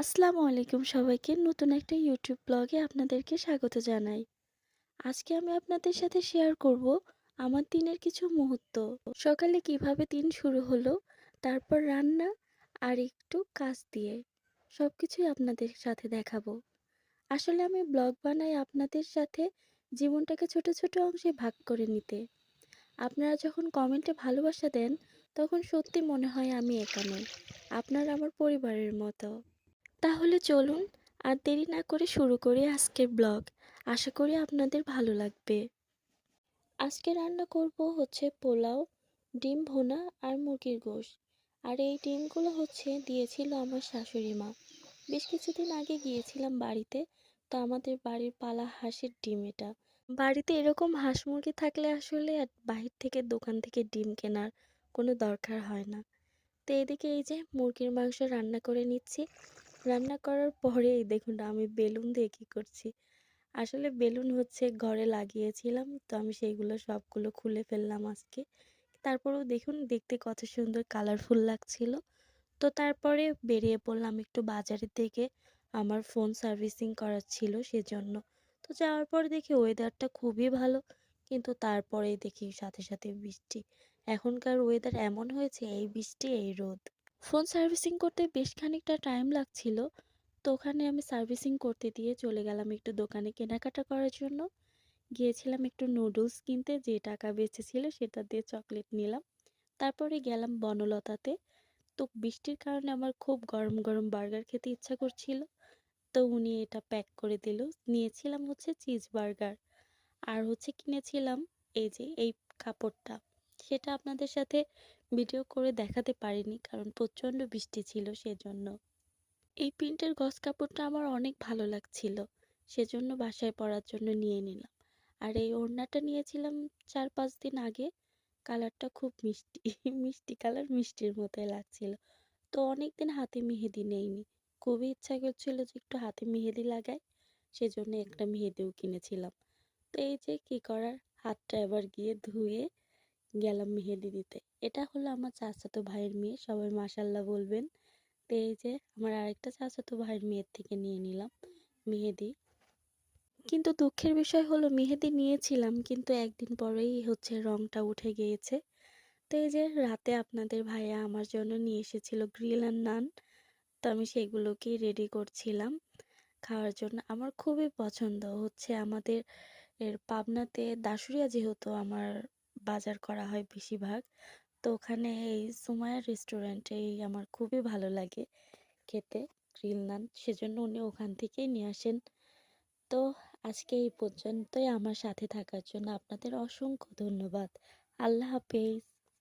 আসসালামু আলাইকুম সবাইকে। নতুন একটা ইউটিউব ব্লগে আপনাদেরকে স্বাগত জানাই। আজকে আমি আপনাদের সাথে শেয়ার করব আমার দিনের কিছু মুহূর্ত। সকালে কীভাবে দিন শুরু হলো, তারপর রান্না আর একটু কাজ দিয়ে সব কিছুই আপনাদের সাথে দেখাবো। আসলে আমি ব্লগ বানাই আপনাদের সাথে জীবনটাকে ছোট ছোট অংশে ভাগ করে নিতে। আপনারা যখন কমেন্টে ভালোবাসা দেন, তখন সত্যি মনে হয় আমি এখানে আপনারা আমার পরিবারের মতো। তাহলে চলুন আর দেরি না করে শুরু করি আজকের ব্লগ। আশা করি আপনাদের ভালো লাগবে। আজকে রান্না করব হচ্ছে পোলাও, ডিম ভোনা আর মুরগির গোশ। আর এই ডিমগুলো হচ্ছে দিয়েছিল আমার শাশুড়ি মা। বেশ কিছুদিন আগে গিয়েছিলাম বাড়িতে, তো আমাদের বাড়ির পালা হাঁসের ডিম এটা। বাড়িতে এরকম হাঁস মুরগি থাকলে আসলে বাহির থেকে দোকান থেকে ডিম কেনার কোনো দরকার হয় না। তো এদিকে এই যে মুরগির মাংস রান্না করে নিচ্ছি। রান্না করার পরে দেখুন আমি বেলুন দিয়ে কী করছি। আসলে বেলুন হচ্ছে ঘরে লাগিয়েছিলাম, তো আমি সেইগুলো সবগুলো খুলে ফেললাম আজকে। তারপরেও দেখুন দেখতে কত সুন্দর কালারফুল লাগছিল। তো তারপরে বেরিয়ে পড়লাম একটু বাজারের দিকে। আমার ফোন সার্ভিসিং করার ছিল সেজন্য। তো যাওয়ার পর দেখি ওয়েদারটা খুবই ভালো, কিন্তু তারপরেই দেখি সাথে সাথে বৃষ্টি। এখনকার ওয়েদার এমন হয়েছে, এই বৃষ্টি, এই রোদ। ফোন সার্ভিসিং করতে বেশ খানিকটা টাইম লাগছিল। তো ওখানে আমি সার্ভিসিং করতে দিয়ে চলে গেলাম একটু দোকানে কেনাকাটা করার জন্য। গিয়েছিলাম একটু নুডলস কিনতে, যে টাকা বেঁচেছিল সেটা দিয়ে চকলেট নিলাম। তারপরে গেলাম বনলতাতে। তো বৃষ্টির কারণে আমার খুব গরম গরম বার্গার খেতে ইচ্ছা করছিল। তো উনি এটা প্যাক করে দিল। নিয়েছিলাম হচ্ছে চিজ বার্গার। আর হচ্ছে কিনেছিলাম এই যে এই কাপড়টা। সেটা আপনাদের সাথে ভিডিও করে দেখাতে পারিনি কারণ প্রচণ্ড বৃষ্টি ছিল সেজন্য। এই প্রিন্টের গস কাপড়টা আমার অনেক ভালো লাগছিল, সেজন্য বাসায় পরার জন্য নিয়ে নিলাম। আর এই ওড়নাটা নিয়েছিলাম চার পাঁচ দিন আগে, কালারটা খুব মিষ্টি মিষ্টি কালার মিষ্টির মতোই লাগছিল। তো অনেক দিন হাতে মেহেদি নেইনি, খুবই ইচ্ছা করছিল যে একটু হাতে মেহেদি লাগাই, সেজন্য একটা মেহেদিও কিনেছিলাম। তো এই যে কী করার, হাতটা এবার গিয়ে ধুয়ে গেলাম মেহেদি দিতে। এটা হলো আমার চাচাতো ভাইয়ের মেয়ে, সবাই মাসাল্লাহ বলবেন। তো এই যে আমার আরেকটা চাচাতো ভাইয়ের মেয়ের থেকে নিয়ে নিলাম মেহেদি। কিন্তু দুঃখের বিষয় হলো মেহেদি নিয়েছিলাম, কিন্তু একদিন পরেই হচ্ছে রংটা উঠে গিয়েছে। তো এই যে রাতে আপনাদের ভাইয়া আমার জন্য নিয়ে এসেছিল গ্রিল আর নান। তো আমি সেগুলোকেই রেডি করছিলাম খাওয়ার জন্য। আমার খুবই পছন্দ হচ্ছে আমাদের এর পাবনাতে দাসুরিয়া যেহেতু আমার বাজার করা হয় বেশিরভাগ। তো ওখানে এই সুমায়া রেস্টুরেন্টেই আমার খুবই ভালো লাগে খেতে গ্রিল নান সেজন্য উনি ওখান থেকেই নিয়ে আসেন। তো আজকে এই পর্যন্তই আমার সাথে থাকার জন্য। আপনাদের অসংখ্য ধন্যবাদ। আল্লাহ হাফেজ।